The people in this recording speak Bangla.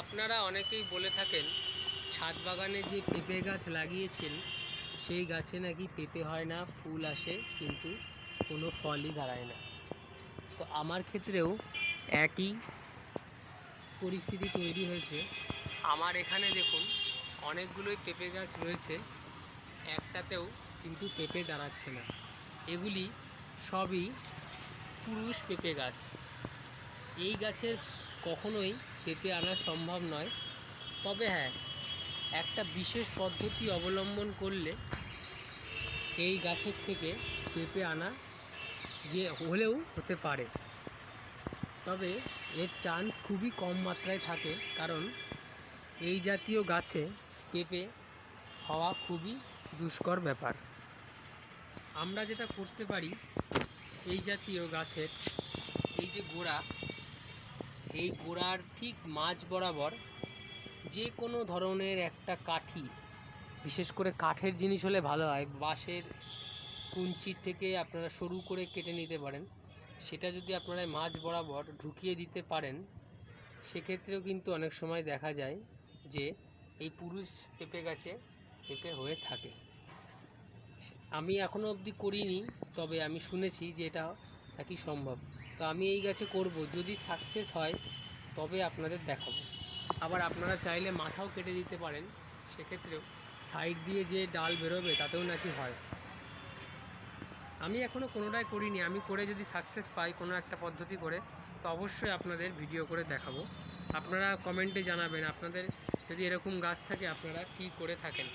আপনারা অনেকেই বলে থাকেন, ছাদ বাগানে যে পেঁপে গাছ লাগিয়েছেন, সেই গাছে নাকি পেঁপে হয় না, ফুল আসে, কিন্তু কোনো ফলই দাঁড়ায় না। তো আমার ক্ষেত্রেও একই পরিস্থিতি তৈরি হয়েছে। আমার এখানে দেখুন, অনেকগুলোই পেঁপে গাছ রয়েছে, একটাতেও কিন্তু পেঁপে দাঁড়াচ্ছে না। এগুলি সবই পুরুষ পেঁপে গাছ। এই গাছের কখনোই পেঁপে আনা সম্ভব নয়। তবে হ্যাঁ একটা বিশেষ পদ্ধতি অবলম্বন করলে এই গাছের থেকে পেঁপে আনা যে হলেও হতে পারে। তবে এর চান্স খুবই কম মাত্রায় থাকে, কারণ এই জাতীয় গাছে পেঁপে হওয়া খুবই দুষ্কর ব্যাপার। আমরা যেটা করতে পারি, এই জাতীয় গাছের এই যে গোড়া এই গোড়ার ঠিক মাঝ বরাবর যে কোনো ধরনের একটা কাঠি, বিশেষ করে কাঠের জিনিস হলে ভালো হয়, বাঁশের কুঞ্চির থেকে আপনারা সরু করে কেটে নিতে পারেন। সেটা যদি আপনারা মাঝ বরাবর ঢুকিয়ে দিতে পারেন, সেক্ষেত্রেও কিন্তু অনেক সময় দেখা যায় যে এই পুরুষ পেঁপে গাছে পেঁপে হয়ে থাকে। আমি এখনও অবধি করিনি, তবে আমি শুনেছি যে এটা একই সম্ভব। তো আমি এই গাছে করব, যদি সাকসেস হয়, তবে আপনাদের দেখাবো। আবার আপনারা চাইলে মাথাও কেটে দিতে পারেন, সেক্ষেত্রেও সাইড দিয়ে যে ডাল বেরোবে, তাতেও নাকি হয়। আমি এখনও কোনোটাই করিনি, আমি করে যদি সাকসেস পাই কোনো একটা পদ্ধতি করে, তো অবশ্যই আপনাদের ভিডিও করে দেখাবো। আপনারা কমেন্টে জানাবেন, আপনাদের যদি এরকম গাছ থাকে, আপনারা কী করে থাকেন?